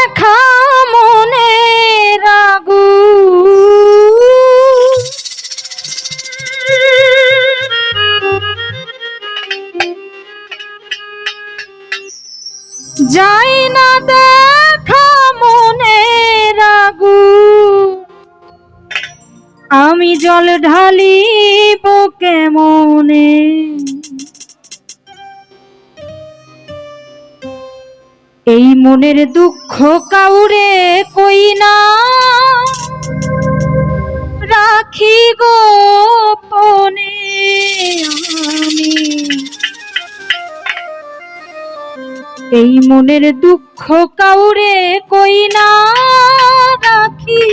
দেখা মনে রাগু। যাই না দেখা মনে রাগু। আমি জল ঢালিব কেমনে? এই মনের দুঃখ কাউরে কই না? রাখি গোপনে আমি। এই মনের দুঃখ কাউরে কই না? রাখি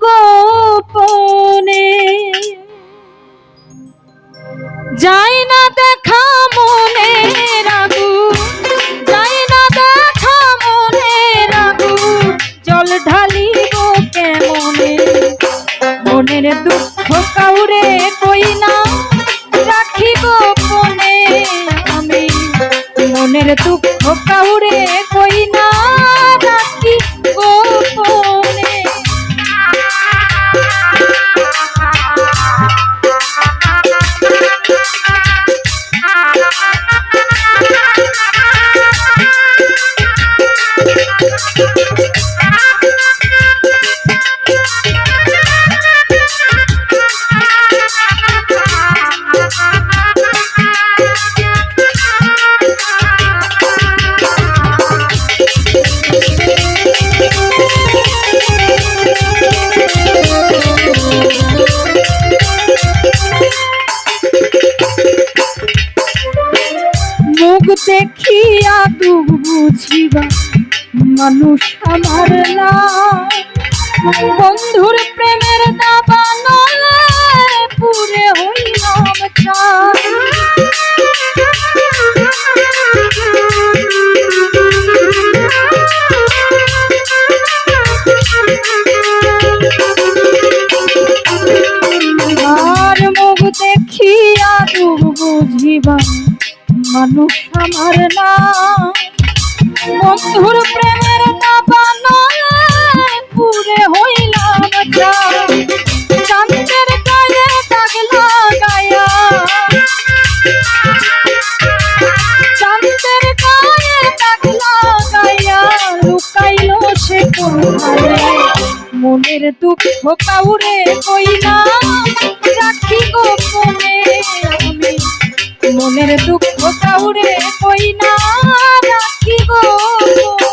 গোপনে। যাই না মনের দুঃখ কাউরে বুঝিবা মানুষ আমার না বন্ধুর প্রেমের দাবা নলে পুরে হইলাম চাই আর মুখ বুঝিবা মানুষ আমার না বন্ধুর প্রেমের দাবা নলে পুরে হইলাম চাঁদের গায়ে দাগ লাগায়া চাঁদের গায়ে দাগ লাগায়া লুকাইলো সে কোথায় মনের দুঃখ কাউরে কইলা রাখি গোপনে আমি। মনের দুঃখ কাউরে কইনা রাখি গোপনে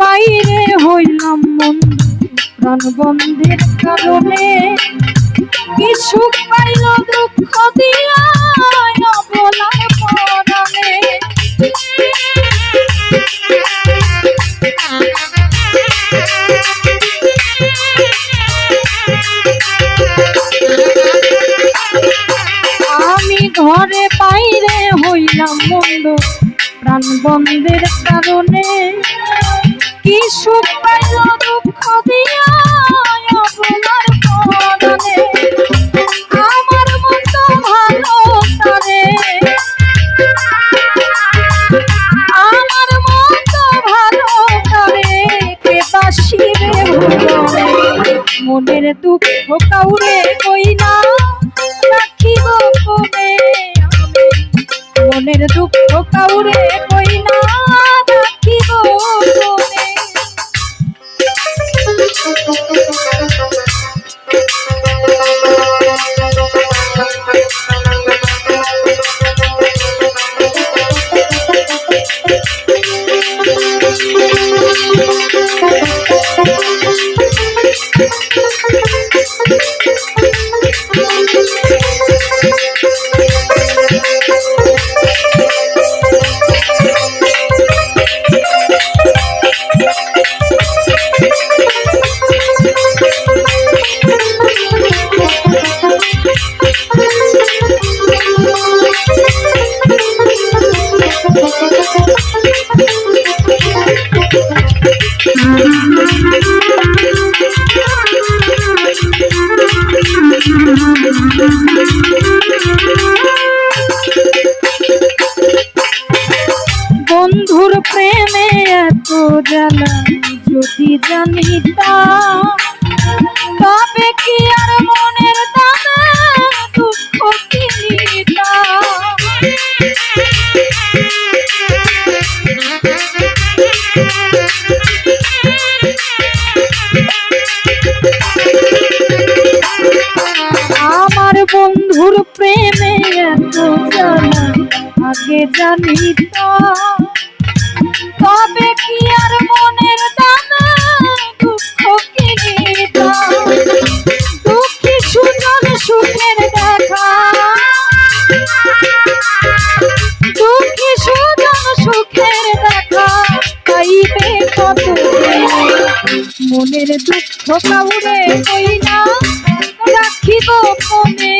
বাইরে হইলাম মন্দ প্রাণ বন্ধের কারণে বন্ধের কারণে কি সুখ পাইল দুঃখ দিয়া মতো ভালো আমার ভালো মনের দুঃখ কাউরে কই না রাখি গোপনে আমি? মনের দুঃখ কাউরে Thank you. বন্ধুর প্রেমে এত জ্বালা যদি জানিতা তবে কি আর মন আগে জানিতাম তবে কি আর মনের দানা? দুঃখ কিনিতাম দুঃখী সুজন সুখের দেখা। দুঃখী সুজন সুখের দেখা। পাইবে কত মনের দুঃখ কাউরে কই না রাখিব মনে।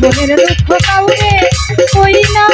মনের দুঃখ কাউরে কই না।